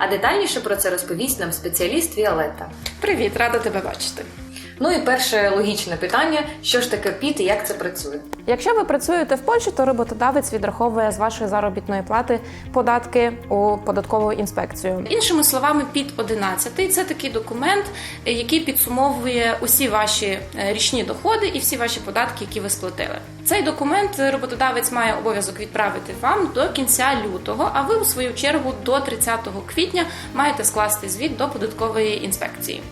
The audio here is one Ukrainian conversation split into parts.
А детальніше про це розповість нам спеціаліст Віолетта. Привіт, рада тебе бачити. Ну і перше логічне питання: що ж таке ПІТ і як це працює? Якщо ви працюєте в Польщі, то роботодавець відраховує з вашої заробітної плати податки у податкову інспекцію. Іншими словами, під 11 це такий документ, який підсумовує усі ваші е, річні доходи і всі ваші податки, які ви сплатили. Цей документ роботодавець має обов'язок відправити вам до кінця лютого, а ви у свою чергу до 30 квітня маєте скласти звіт до податкової інспекції.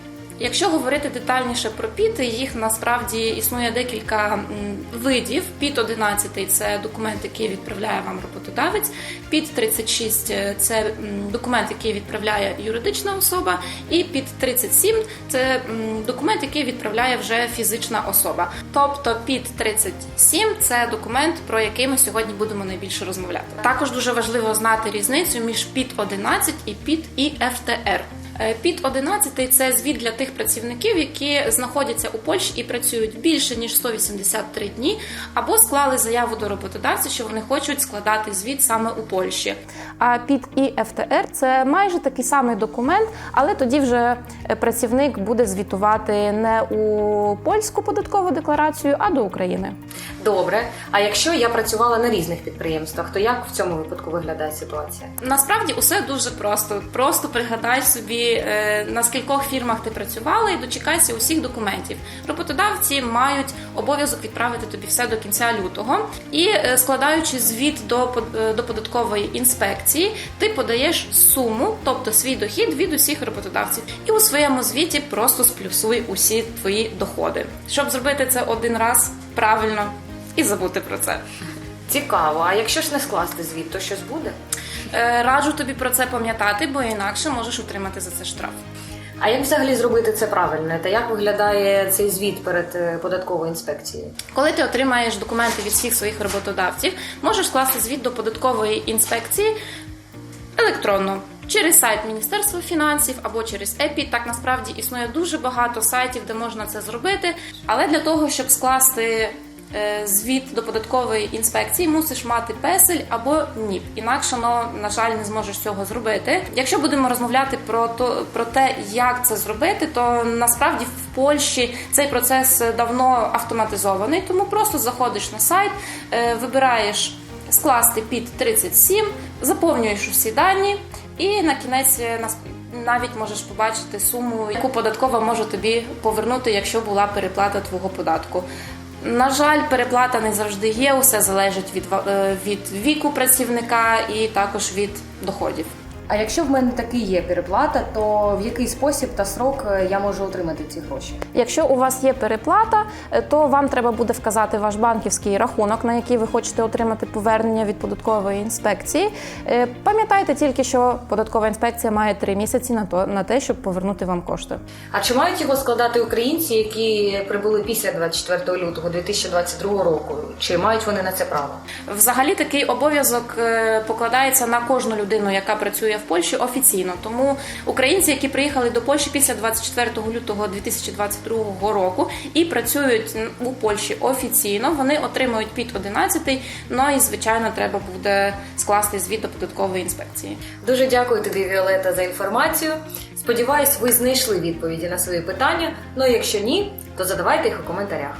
Якщо говорити детальніше про ПІТи, їх насправді існує декілька видів. ПІТ 11 – це документ, який відправляє вам роботодавець. ПІТ 36 – це документ, який відправляє юридична особа. І ПІТ 37 – це документ, який відправляє вже фізична особа. Тобто ПІТ 37 – це документ, про який ми сьогодні будемо найбільше розмовляти. Також дуже важливо знати різницю між ПІТ 11 і ПІТ і ФТР. Е, Під 11 це звіт для тих працівників, які знаходяться у Польщі і працюють більше ніж 183 дні, або склали заяву до роботодавця, що вони хочуть складати звіт саме у Польщі. А під ІФТР це майже такий самий документ, але тоді вже е, працівник буде звітувати не у польську податкову декларацію, а до України. Добре. А якщо я працювала на різних підприємствах, то як в цьому випадку виглядає ситуація? Насправді усе дуже просто. Просто пригадай собі, е, на скількох фірмах ти працювала, і дочекайся усіх документів. Роботодавці мають обов'язок відправити тобі все до кінця лютого. І е, складаючи звіт до е, до податкової інспекції, ти подаєш суму, тобто свій дохід від усіх роботодавців, і у своєму звіті просто сплюсуй усі твої доходи. Щоб зробити це один раз правильно і забути про це. Цікаво. А якщо ж не скласти звіт, то щось буде? Е, Раджу тобі про це пам'ятати, бо інакше можеш отримати за це штраф. А як взагалі зробити це правильно? Та як виглядає цей звіт перед е, податковою інспекцією? Коли ти отримаєш документи від всіх своїх роботодавців, можеш скласти звіт до податкової інспекції електронно. Через сайт Міністерства фінансів або через ЕПІ. Так насправді існує дуже багато сайтів, де можна це зробити. Але для того, щоб скласти звіт до податкової інспекції, мусиш мати песель або НІП. Інакше, ну, на жаль, не зможеш цього зробити. Якщо будемо розмовляти про то про те, як це зробити, то насправді в Польщі цей процес давно автоматизований, тому просто заходиш на сайт, е, вибираєш скласти під 37, заповнюєш усі дані, і на кінець е, нас- навіть можеш побачити суму, яку податкова може тобі повернути, якщо була переплата твого податку. На жаль, переплата не завжди є, усе залежить від, е, від віку працівника і також від доходів. А якщо в мене таки є переплата, то в який спосіб та срок е, я можу отримати ці гроші? Якщо у вас є переплата, е, то вам треба буде вказати ваш банківський рахунок, на який ви хочете отримати повернення від податкової інспекції. Е, Пам'ятайте тільки, що податкова інспекція має три місяці на то на те, щоб повернути вам кошти. А чи мають його складати українці, які прибули після 24 лютого 2022 року? Чи мають вони на це право? Взагалі такий обов'язок покладається на кожну людину, яка працює в Польщі офіційно. Тому українці, які приїхали до Польщі після 24 лютого 2022 року і працюють у Польщі офіційно, вони отримують під 11, Ну і звичайно, треба буде скласти звіт до податкової інспекції. Дуже дякую тобі, Віолета, за інформацію. Сподіваюсь, ви знайшли відповіді на свої питання. Ну якщо ні, то задавайте їх у коментарях.